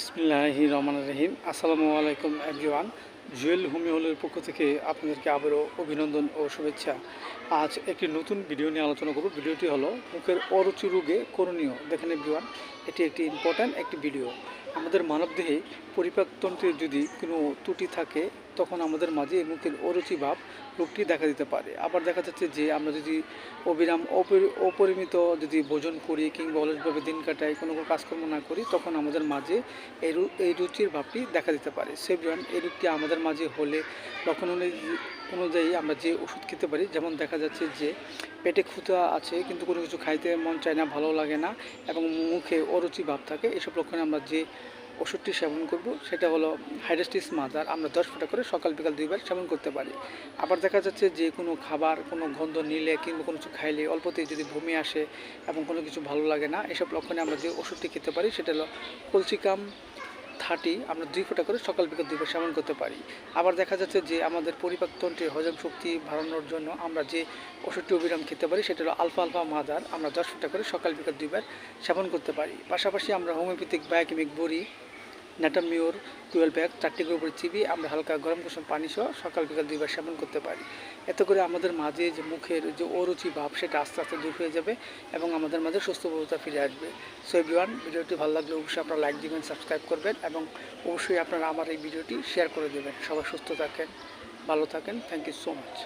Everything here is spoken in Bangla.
বিসমিল্লাহি রহমান রহিম। আসসালামু আলাইকুম এভরিওয়ান জুয়েল হোমি হলের পক্ষ থেকে আপনাদেরকে আবারও অভিনন্দন ও শুভেচ্ছা। আজ একটি নতুন ভিডিও নিয়ে আলোচনা করব। ভিডিওটি হলো, মুখের অরুচি রোগে করণীয়। দেখেন এভরিওয়ান এটি একটি ইম্পর্ট্যান্ট একটি ভিডিও। আমাদের মানবদেহে পরিপাকতন্ত্রে যদি কোনো ত্রুটি থাকে, তখন আমাদের মাঝে মুখের অরুচি ভাব রোগটি দেখা দিতে পারে। আবার দেখা যাচ্ছে যে, আমরা যদি অবিরাম অপরি- অপরিমিত যদি ভোজন করি কিংবা অলসভাবে দিন কাটাই, কোনো কোনো কাজকর্ম না করি, তখন আমাদের মাঝে এই এই রুচির ভাবটি দেখা দিতে পারে। সেভরিয়ান এই রোগটি আমাদের মাঝে হলে লক্ষণ অনুযায়ী- আমরা যে ওষুধ খেতে পারি, যেমন দেখা যাচ্ছে যে পেটে ক্ষুধা আছে কিন্তু কোনো কিছু খাইতে মন চায় না, ভালো লাগে না এবং মুখে অরুচি ভাব থাকে, এসব লক্ষণে আমরা যে ওষুধটি সেবন করব সেটা হলো হাইড্রাস্টিস মাদার আমরা দশ ফোঁটা করে সকাল বিকাল দুইবার সেবন করতে পারি। আবার দেখা যাচ্ছে যে কোনো খাবার, কোনো গন্ধ নিলে কিংবা কোনো কিছু খাইলে অল্পতেই যদি বমি আসে এবং কোনো কিছু ভালো লাগে না, এসব লক্ষণে আমরা যে ওষুধটি খেতে পারি সেটা হলো কলসিকাম থার্টি, আমরা দুই ফোঁটা করে সকাল বিকাল দুইবার সেবন করতে পারি। আবার দেখা যাচ্ছে যে আমাদের পরিপাকতন্ত্রে হজম শক্তি বাড়ানোর জন্য আমরা যে ওষুধটি অবিরাম খেতে পারি, সেটা হলো আলফা আলফা মাদার আমরা দশ ফোঁটা করে সকাল বিকাল দুইবার সেবন করতে পারি। পাশাপাশি আমরা হোমিওপ্যাথিক, বায়োকেমিক, বড়ি ন্যাটামিওর টুয়েলভ ব্যাগ চারটি করে উপরে চিবি আমরা হালকা গরম কুসুম পানি সহ সকাল বিকাল দুইবার সেবন করতে পারি। এতে করে আমাদের মাঝে যে মুখের যে অরুচি ভাব, সেটা আস্তে আস্তে দূর হয়ে যাবে এবং আমাদের মাঝে সুস্থবোধতা ফিরে আসবে। সো এভরিওয়ান ভিডিওটি ভালো লাগলে অবশ্যই আপনারা লাইক দিবেন সাবস্ক্রাইব করবেন এবং অবশ্যই আপনারা আমার এই ভিডিওটি শেয়ার করে দেবেন। সবাই সুস্থ থাকেন, ভালো থাকেন। Thank you so much